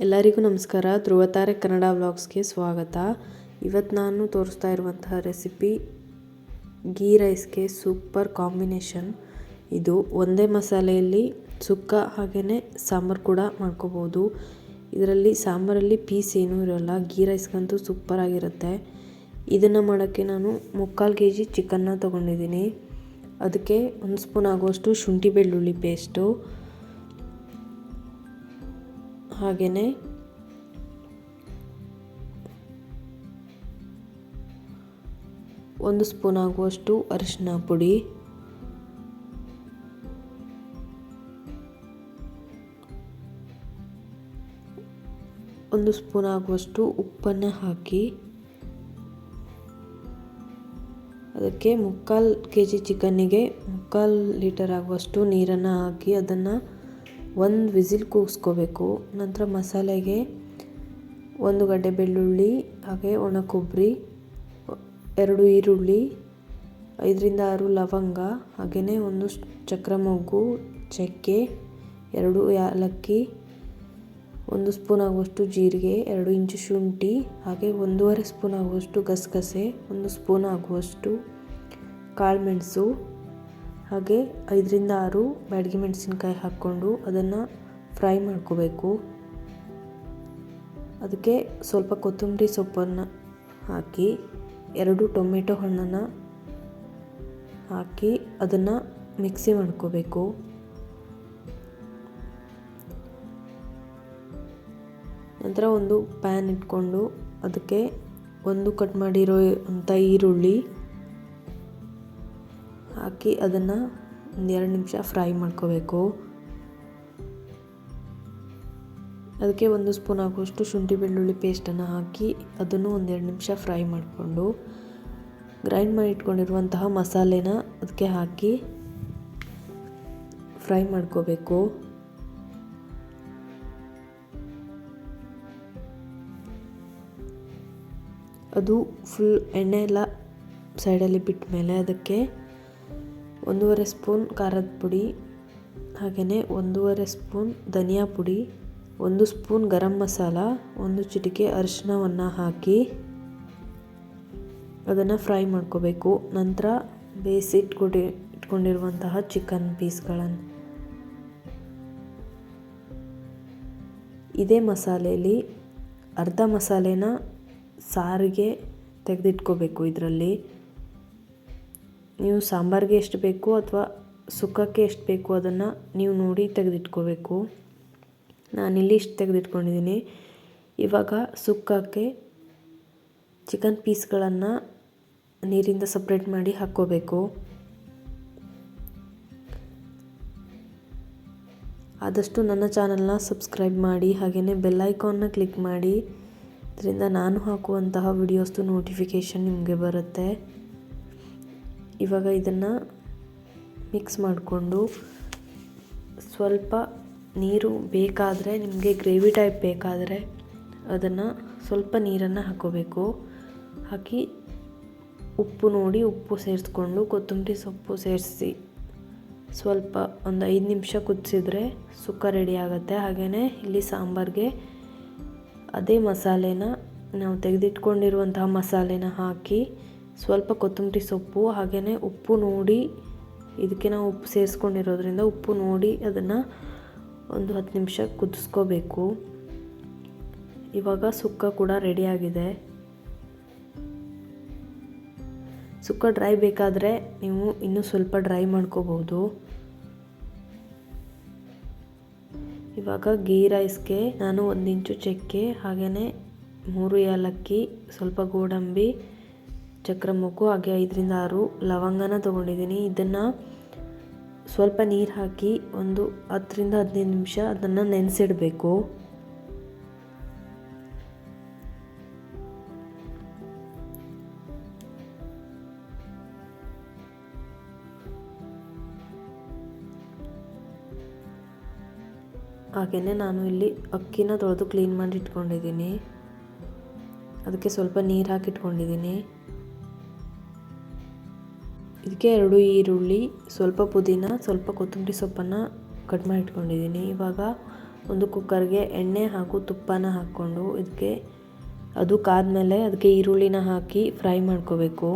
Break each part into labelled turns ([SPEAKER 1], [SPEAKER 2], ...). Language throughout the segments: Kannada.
[SPEAKER 1] ಎಲ್ಲರಿಗೂ ನಮಸ್ಕಾರ. ಧ್ರುವತಾರೆ ಕನ್ನಡ ವ್ಲಾಗ್ಸ್ಗೆ ಸ್ವಾಗತ. ಇವತ್ತು ನಾನು ತೋರಿಸ್ತಾ ಇರುವಂತಹ ರೆಸಿಪಿ ಗೀ ರೈಸ್ಗೆ ಸೂಪರ್ ಕಾಂಬಿನೇಷನ್. ಇದು ಒಂದೇ ಮಸಾಲೆಯಲ್ಲಿ ಸುಕ್ಕ ಹಾಗೇ ಸಾಂಬಾರು ಕೂಡ ಮಾಡ್ಕೋಬೋದು. ಇದರಲ್ಲಿ ಸಾಂಬಾರಲ್ಲಿ ಪೀಸ್ ಏನೂ ಇರೋಲ್ಲ. ಗೀ ರೈಸ್ಗಂತೂ ಸೂಪರಾಗಿರುತ್ತೆ ಇದನ್ನು ಮಾಡೋಕ್ಕೆ ನಾನು ಮುಕ್ಕಾಲು ಕೆ ಜಿ ಚಿಕನ್ನ ತೊಗೊಂಡಿದ್ದೀನಿ. ಅದಕ್ಕೆ ಒಂದು ಸ್ಪೂನ್ ಆಗುವಷ್ಟು ಶುಂಠಿ ಬೆಳ್ಳುಳ್ಳಿ ಪೇಸ್ಟು ಹಾಗೆಯೇ. ಒಂದು ಸ್ಪೂನ್ ಆಗುವಷ್ಟು ಅರಿಶಿನ ಪುಡಿ. ಒಂದು ಸ್ಪೂನ್ ಆಗುವಷ್ಟು ಉಪ್ಪನ್ನು ಹಾಕಿ. ಅದಕ್ಕೆ ಮುಕ್ಕಾಲು ಕೆ ಜಿ ಚಿಕನ್ನಿಗೆ ಮುಕ್ಕಾಲು ಲೀಟರ್ ಆಗುವಷ್ಟು ನೀರನ್ನು ಹಾಕಿ ಅದನ್ನು ಒಂದು ವಿಸಿಲ್ ಕೂಗಿಸ್ಕೋಬೇಕು, ನಂತರ ಮಸಾಲೆಗೆ ಒಂದು ಗಡ್ಡೆ ಬೆಳ್ಳುಳ್ಳಿ, ಹಾಗೆ ಒಣ ಕೊಬ್ಬರಿ, ಎರಡು ಈರುಳ್ಳಿ, ಐದರಿಂದ ಆರು ಲವಂಗ, ಹಾಗೆಯೇ ಒಂದು ಚಕ್ರ ಮೊಗ್ಗು ಚಕ್ಕೆ, ಎರಡು ಏಲಕ್ಕಿ, ಒಂದು ಸ್ಪೂನ್ ಆಗುವಷ್ಟು ಜೀರಿಗೆ, ಎರಡು ಇಂಚು ಶುಂಠಿ, ಹಾಗೆ ಒಂದೂವರೆ ಸ್ಪೂನ್ ಆಗುವಷ್ಟು ಗಸಗಸೆ, ಒಂದು ಸ್ಪೂನ್ ಆಗುವಷ್ಟು ಕಾಳುಮೆಣಸು ಹಾಗೆ ಐದರಿಂದ ಆರು ಬ್ಯಾಡಗಿ ಮೆಣಸಿನ್ಕಾಯಿ ಹಾಕ್ಕೊಂಡು ಅದನ್ನು ಫ್ರೈ ಮಾಡ್ಕೋಬೇಕು. ಅದಕ್ಕೆ ಸ್ವಲ್ಪ ಕೊತ್ತಂಬರಿ ಸೊಪ್ಪನ್ನು ಹಾಕಿ, ಎರಡು ಟೊಮೆಟೊ ಹಣ್ಣನ್ನು ಹಾಕಿ ಅದನ್ನು ಮಿಕ್ಸಿ ಮಾಡ್ಕೋಬೇಕು. ನಂತರ ಒಂದು ಪ್ಯಾನ್ ಇಟ್ಕೊಂಡು ಅದಕ್ಕೆ ಒಂದು ಕಟ್ ಮಾಡಿರೋ ಅಂಥ ಈರುಳ್ಳಿ ಹಾಕಿ ಅದನ್ನು ಎರಡು ನಿಮಿಷ ಫ್ರೈ ಮಾಡ್ಕೋಬೇಕು. ಅದಕ್ಕೆ ಒಂದು ಸ್ಪೂನ್ ಹಾಕುವಷ್ಟು ಶುಂಠಿ ಬೆಳ್ಳುಳ್ಳಿ ಪೇಸ್ಟನ್ನು ಹಾಕಿ ಅದನ್ನು ಒಂದೆರಡು ನಿಮಿಷ ಫ್ರೈ ಮಾಡಿಕೊಂಡು ಗ್ರೈಂಡ್ ಮಾಡಿ ಇಟ್ಕೊಂಡಿರುವಂತಹ ಮಸಾಲೆನ ಅದಕ್ಕೆ ಹಾಕಿ ಫ್ರೈ ಮಾಡ್ಕೋಬೇಕು. ಅದು ಫುಲ್ ಎಣ್ಣೆ ಎಲ್ಲ ಸೈಡಲ್ಲಿ ಬಿಟ್ಟ ಮೇಲೆ ಅದಕ್ಕೆ ಒಂದೂವರೆ ಸ್ಪೂನ್ ಖಾರದ ಪುಡಿ, ಹಾಗೆಯೇ ಒಂದೂವರೆ ಸ್ಪೂನ್ ಧನಿಯಾ ಪುಡಿ, ಒಂದು ಸ್ಪೂನ್ ಗರಂ ಮಸಾಲ, ಒಂದು ಚಿಟಿಕೆ ಅರಿಶಿನವನ್ನು ಹಾಕಿ ಅದನ್ನು ಫ್ರೈ ಮಾಡ್ಕೋಬೇಕು. ನಂತರ ಬೇಯಿಸಿಟ್ಕೊಡಿ ಇಟ್ಕೊಂಡಿರುವಂತಹ ಚಿಕನ್ ಪೀಸ್ಗಳನ್ನು. ಇದೇ ಮಸಾಲೆಯಲ್ಲಿ ಅರ್ಧ ಮಸಾಲೆನ ಸಾರಿಗೆ ತೆಗೆದಿಟ್ಕೋಬೇಕು ಇದರಲ್ಲಿ. ನೀವು ಸಾಂಬಾರಿಗೆ ಎಷ್ಟು ಬೇಕು ಅಥವಾ ಸುಕ್ಕಕ್ಕೆ ಎಷ್ಟು ಬೇಕು ಅದನ್ನು ನೀವು ನೋಡಿ ತೆಗೆದಿಟ್ಕೋಬೇಕು. ನಾನಿಲ್ಲಿ ಇಷ್ಟು ತೆಗೆದಿಟ್ಕೊಂಡಿದ್ದೀನಿ. ಇವಾಗ ಸುಕ್ಕಕ್ಕೆ ಚಿಕನ್ ಪೀಸ್ಗಳನ್ನು ನೀರಿಂದ ಸಪ್ರೇಟ್ ಮಾಡಿ ಹಾಕ್ಕೋಬೇಕು. ಆದಷ್ಟು ನನ್ನ ಚಾನಲ್ನ ಸಬ್ಸ್ಕ್ರೈಬ್ ಮಾಡಿ, ಹಾಗೆಯೇ ಬೆಲ್ಲೈಕಾನ್ನ ಕ್ಲಿಕ್ ಮಾಡಿ. ಇದರಿಂದ ನಾನು ಹಾಕುವಂತಹ ವಿಡಿಯೋಸ್ದು ನೋಟಿಫಿಕೇಷನ್ ನಿಮಗೆ ಬರುತ್ತೆ. ಇವಾಗ ಇದನ್ನು ಮಿಕ್ಸ್ ಮಾಡಿಕೊಂಡು ಸ್ವಲ್ಪ ನೀರು ಬೇಕಾದರೆ ನಿಮಗೆ ಗ್ರೇವಿ ಟೈಪ್ ಬೇಕಾದರೆ ಅದನ್ನು ಸ್ವಲ್ಪ ನೀರನ್ನು ಹಾಕೋಬೇಕು. ಹಾಕಿ ಉಪ್ಪು ನೋಡಿ ಉಪ್ಪು ಸೇರಿಸ್ಕೊಂಡು ಕೊತ್ತಂಬರಿ ಸೊಪ್ಪು ಸೇರಿಸಿ ಸ್ವಲ್ಪ ಒಂದು ಐದು ನಿಮಿಷ ಕುದಿಸಿದ್ರೆ ಸುಕ್ಕ ರೆಡಿ ಆಗುತ್ತೆ. ಹಾಗೆಯೇ ಇಲ್ಲಿ ಸಾಂಬಾರಿಗೆ ಅದೇ ಮಸಾಲೆನ ನಾವು ತೆಗೆದಿಟ್ಕೊಂಡಿರುವಂತಹ ಮಸಾಲೆನ ಹಾಕಿ ಸ್ವಲ್ಪ ಕೊತ್ತಂಬರಿ ಸೊಪ್ಪು ಹಾಗೆಯೇ ಉಪ್ಪು ನೋಡಿ, ಇದಕ್ಕೆ ನಾವು ಉಪ್ಪು ಸೇರಿಸ್ಕೊಂಡಿರೋದ್ರಿಂದ ಉಪ್ಪು ನೋಡಿ ಅದನ್ನು ಒಂದು ಹತ್ತು ನಿಮಿಷ ಕುದಿಸ್ಕೋಬೇಕು. ಇವಾಗ ಸುಕ್ಕ ಕೂಡ ರೆಡಿಯಾಗಿದೆ ಸುಕ್ಕ ಡ್ರೈ ಬೇಕಾದರೆ ನೀವು ಇನ್ನೂ ಸ್ವಲ್ಪ ಡ್ರೈ ಮಾಡ್ಕೋಬೋದು ಇವಾಗ ಗೀ ರೈಸ್ಗೆ ನಾನು ಒಂದು ಇಂಚು ಚಕ್ಕೆ ಹಾಗೆಯೇ ಮೂರು ಏಲಕ್ಕಿ, ಸ್ವಲ್ಪ ಗೋಡಂಬಿ ಚಕ್ರ ಮೊಗ್ಗು ಹಾಗೆ ಐದರಿಂದ ಆರು ಲವಂಗನ ತೊಗೊಂಡಿದ್ದೀನಿ. ಇದನ್ನು ಸ್ವಲ್ಪ ನೀರು ಹಾಕಿ ಒಂದು ಹತ್ತರಿಂದ ಹದಿನೈದು ನಿಮಿಷ ಅದನ್ನು ನೆನೆಸಿಡಬೇಕು. ಹಾಗೆಯೇ ನಾನು ಇಲ್ಲಿ ಅಕ್ಕಿನ ತೊಳೆದು ಕ್ಲೀನ್ ಮಾಡಿ ಇಟ್ಕೊಂಡಿದ್ದೀನಿ. ಅದಕ್ಕೆ ಸ್ವಲ್ಪ ನೀರು ಹಾಕಿ ಇಟ್ಕೊಂಡಿದ್ದೀನಿ ಇದಕ್ಕೆ ಎರಡು ಈರುಳ್ಳಿ, ಸ್ವಲ್ಪ ಪುದೀನ, ಸ್ವಲ್ಪ ಕೊತ್ತಂಬರಿ ಸೊಪ್ಪನ್ನು ಕಟ್ ಮಾಡಿ ಇಟ್ಕೊಂಡಿದ್ದೀನಿ ಇವಾಗ ಒಂದು ಕುಕ್ಕರ್ಗೆ ಎಣ್ಣೆ ಹಾಗೂ ತುಪ್ಪನ ಹಾಕ್ಕೊಂಡು ಇದಕ್ಕೆ ಅದು ಕಾದ ಮೇಲೆ ಅದಕ್ಕೆ ಈರುಳ್ಳಿನ ಹಾಕಿ ಫ್ರೈ ಮಾಡ್ಕೋಬೇಕು.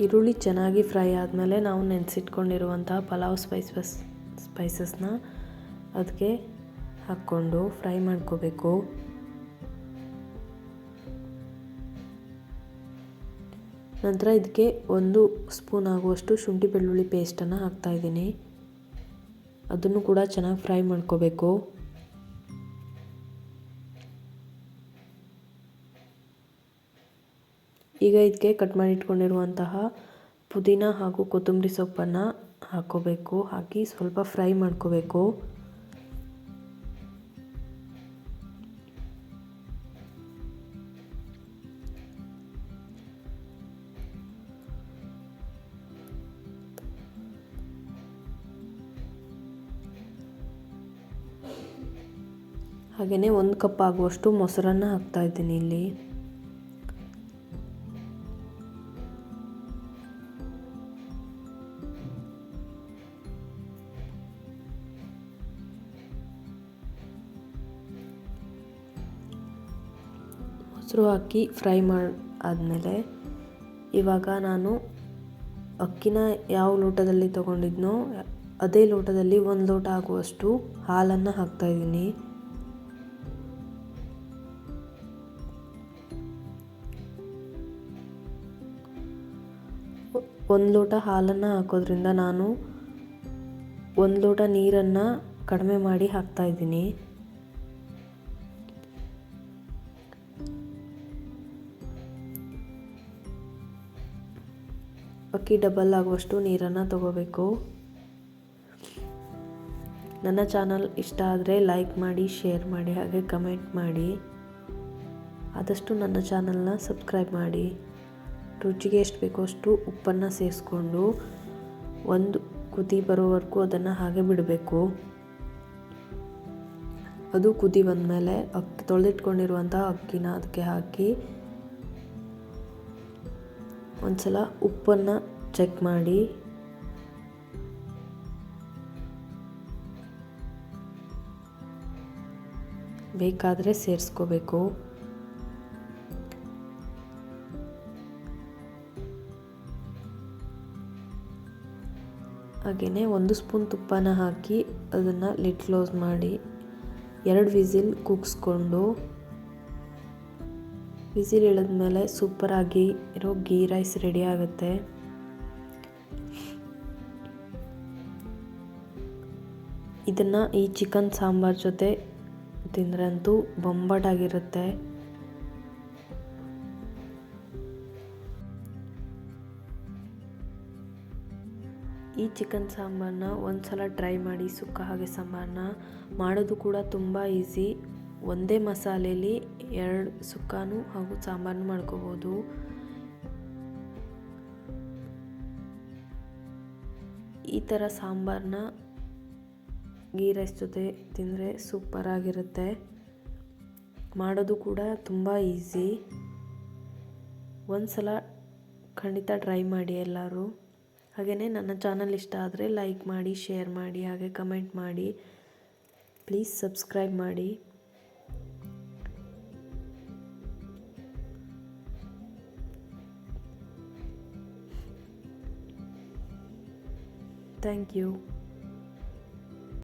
[SPEAKER 1] ಈರುಳ್ಳಿ ಚೆನ್ನಾಗಿ ಫ್ರೈ ಆದಮೇಲೆ ನಾವು ನೆನೆಸಿಟ್ಕೊಂಡಿರುವಂತಹ ಪಲಾವ್ ಸ್ಪೈಸಸ್ ಸ್ಪೈಸಸ್ನ ಅದಕ್ಕೆ ಹಾಕ್ಕೊಂಡು ಫ್ರೈ ಮಾಡ್ಕೋಬೇಕು. ನಂತರ ಇದಕ್ಕೆ ಒಂದು ಸ್ಪೂನ್ ಆಗುವಷ್ಟು ಶುಂಠಿ ಬೆಳ್ಳುಳ್ಳಿ ಪೇಸ್ಟನ್ನು ಹಾಕ್ತಾಯಿದ್ದೀನಿ ಅದನ್ನು ಕೂಡ ಚೆನ್ನಾಗಿ ಫ್ರೈ ಮಾಡ್ಕೋಬೇಕು. ಈಗ ಇದಕ್ಕೆ ಕಟ್ ಮಾಡಿ ಇಟ್ಕೊಂಡಿರುವಂತಹ ಪುದೀನ ಹಾಗೂ ಕೊತ್ತಂಬರಿ ಸೊಪ್ಪನ್ನು ಹಾಕೋಬೇಕು ಹಾಕಿ ಸ್ವಲ್ಪ ಫ್ರೈ ಮಾಡ್ಕೋಬೇಕು. ಹಾಗೆಯೇ ಒಂದು ಕಪ್ ಆಗುವಷ್ಟು ಮೊಸರನ್ನು ಹಾಕ್ತಾ ಇದ್ದೀನಿ ಇಲ್ಲಿ. ಮೊಸರು ಹಾಕಿ ಫ್ರೈ ಮಾಡಿ, ಆದಮೇಲೆ ಇವಾಗ ನಾನು ಅಕ್ಕಿನ ಯಾವ ಲೋಟದಲ್ಲಿ ತೊಗೊಂಡಿದ್ನೋ ಅದೇ ಲೋಟದಲ್ಲಿ ಒಂದು ಲೋಟ ಆಗುವಷ್ಟು ಹಾಲನ್ನು ಹಾಕ್ತಾಯಿದ್ದೀನಿ ಒಂದು ಲೋಟ ಹಾಲನ್ನು ಹಾಕೋದ್ರಿಂದ ನಾನು ಒಂದು ಲೋಟ ನೀರನ್ನು ಕಡಿಮೆ ಮಾಡಿ ಹಾಕ್ತಾಯಿದ್ದೀನಿ ಅಕ್ಕಿ ಡಬಲ್ ಆಗುವಷ್ಟು ನೀರನ್ನು ತಗೋಬೇಕು. ನನ್ನ ಚಾನಲ್ ಇಷ್ಟ ಆದರೆ ಲೈಕ್ ಮಾಡಿ, ಶೇರ್ ಮಾಡಿ, ಹಾಗೆ ಕಮೆಂಟ್ ಮಾಡಿ. ಆದಷ್ಟು ನನ್ನ ಚಾನಲ್ನ ಸಬ್ಸ್ಕ್ರೈಬ್ ಮಾಡಿ. ರುಚಿಗೆ ಎಷ್ಟು ಬೇಕೋ ಅಷ್ಟು ಉಪ್ಪನ್ನು ಸೇರಿಸ್ಕೊಂಡು ಒಂದು ಕುದಿ ಬರೋವರೆಗೂ ಅದನ್ನು ಹಾಗೆ ಬಿಡಬೇಕು. ಅದು ಕುದಿ ಬಂದಮೇಲೆ ಅಕ್ಕಿ ತೊಳೆದಿಟ್ಕೊಂಡಿರುವಂಥ ಅಕ್ಕಿನ ಅದಕ್ಕೆ ಹಾಕಿ ಒಂದು ಸಲ ಉಪ್ಪನ್ನು ಚೆಕ್ ಮಾಡಿ. ಬೇಕಾದರೆ ಸೇರಿಸ್ಕೋಬೇಕು. ಹಾಗೆಯೇ ಒಂದು ಸ್ಪೂನ್ ತುಪ್ಪನ ಹಾಕಿ ಅದನ್ನು ಲಿಡ್ ಕ್ಲೋಸ್ ಮಾಡಿ. ಎರಡು ವಿಸಿಲ್ ಕೂಗಿಸ್ಕೊಂಡು. ವಿಸಿಲ್ ಇಳಿದ್ಮೇಲೆ ಸೂಪರಾಗಿ ಇರೋ ಗೀ ರೈಸ್ ರೆಡಿ ಆಗುತ್ತೆ. ಇದನ್ನು ಈ ಚಿಕನ್ ಸಾಂಬಾರ್ ಜೊತೆ ತಿಂದರೆ ಅಂತೂ ಬೊಂಬಾಟಾಗಿರುತ್ತೆ ಈ ಚಿಕನ್ ಸಾಂಬಾರನ್ನ ಒಂದು ಸಲ ಟ್ರೈ ಮಾಡಿ ಸುಕ್ಕ ಹಾಗೆ ಸಾಂಬಾರನ್ನ ಮಾಡೋದು ಕೂಡ ತುಂಬ ಈಸಿ. ಒಂದೇ ಮಸಾಲೆಯಲ್ಲಿ ಎರಡು ಸುಕ್ಕಾನು ಹಾಗೂ ಸಾಂಬಾರನ್ನು ಮಾಡ್ಕೋಬೋದು. ಈ ಥರ ಸಾಂಬಾರನ್ನ ಗೀ ರೈಸ್ ಜೊತೆ ತಿಂದರೆ ಸೂಪರಾಗಿರುತ್ತೆ ಮಾಡೋದು ಕೂಡ ತುಂಬ ಈಸಿ. ಒಂದು ಸಲ ಖಂಡಿತ ಟ್ರೈ ಮಾಡಿ ಎಲ್ಲರೂ. ಹಾಗೆಯೇ ನನ್ನ ಚಾನಲ್ ಇಷ್ಟ ಆದರೆ ಲೈಕ್ ಮಾಡಿ, ಶೇರ್ ಮಾಡಿ, ಹಾಗೆ ಕಮೆಂಟ್ ಮಾಡಿ. ಪ್ಲೀಸ್ ಸಬ್ಸ್ಕ್ರೈಬ್ ಮಾಡಿ. Thank you.